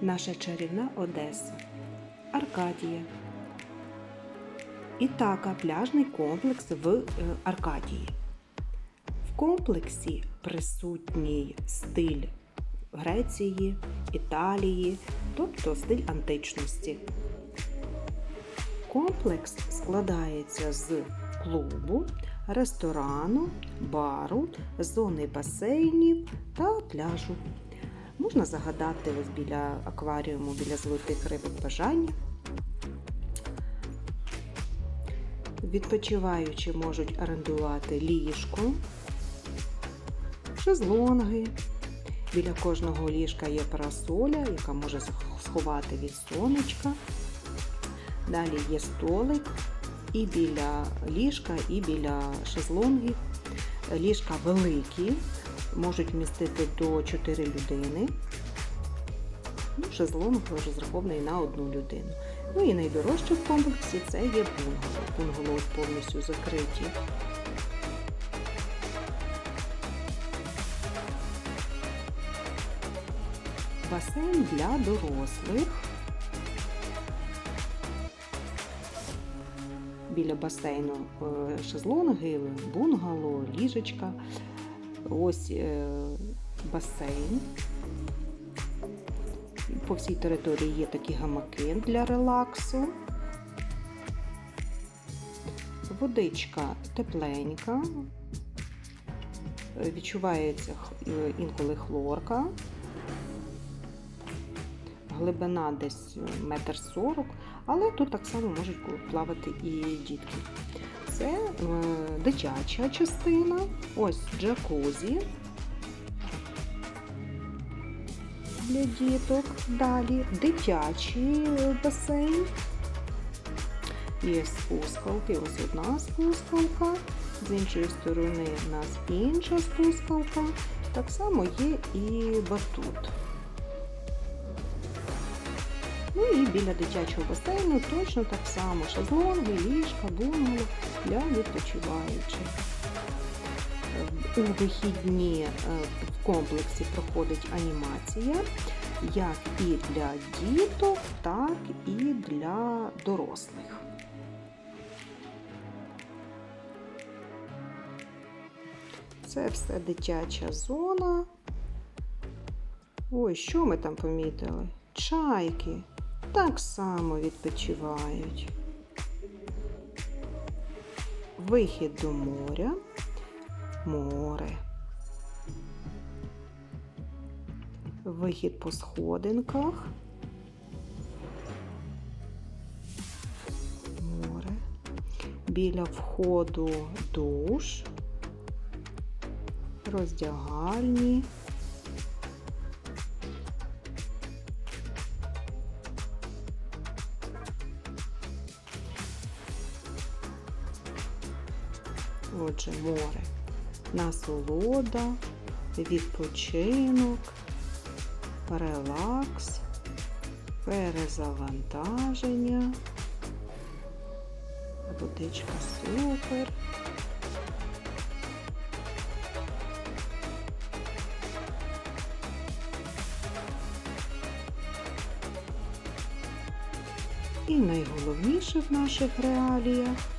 наша чарівна Одеса, Аркадія. Ітака пляжний комплекс в е, Аркадії. В комплексі присутній стиль Греції, Італії, тобто стиль античності. Комплекс складається з клубу, ресторану, бару, зони басейнів та пляжу. Можна загадати ось біля акваріуму, біля золотих рибок бажання. Відпочиваючі можуть орендувати ліжко, шезлонги. Біля кожного ліжка є парасоля, яка може сховати від сонечка. Далі є столик і біля ліжка, і біля шезлонгів. Ліжка великі, можуть вмістити до 4 людини. Ну, шезлонг розрахований на одну людину. Ну і найдорожче в комплексі це є бунгало. Бунгало повністю закриті. Басейн для дорослих. Біля басейну е, шезлонги, бунгало, ліжечка. Ось е, басейн. По всій території є такі гамаки для релаксу. Водичка тепленька, відчувається е, інколи хлорка, глибина десь метр сорок, але тут так само можуть плавати і дітки. Це е, дитяча частина, ось джакузі для діток. Далі дитячий басейн. Є спускалки, ось одна спускалка, з іншої сторони у нас інша спускалка. Так само є і батут. Ну і біля дитячого басейну точно так само шезлонги, ліжка, бунгало для відпочиваючих. У вихідні е, в комплексі проходить анімація як і для діток, так і для дорослих. Це все дитяча зона. Ой, що ми там помітили? Чайки так само відпочивають. Вихід до моря, море. Вихід по сходинках. Море. Біля входу душ, роздягальні. Отже, море, насолода, відпочинок, релакс, перезавантаження, водичка супер. І найголовніше в наших реаліях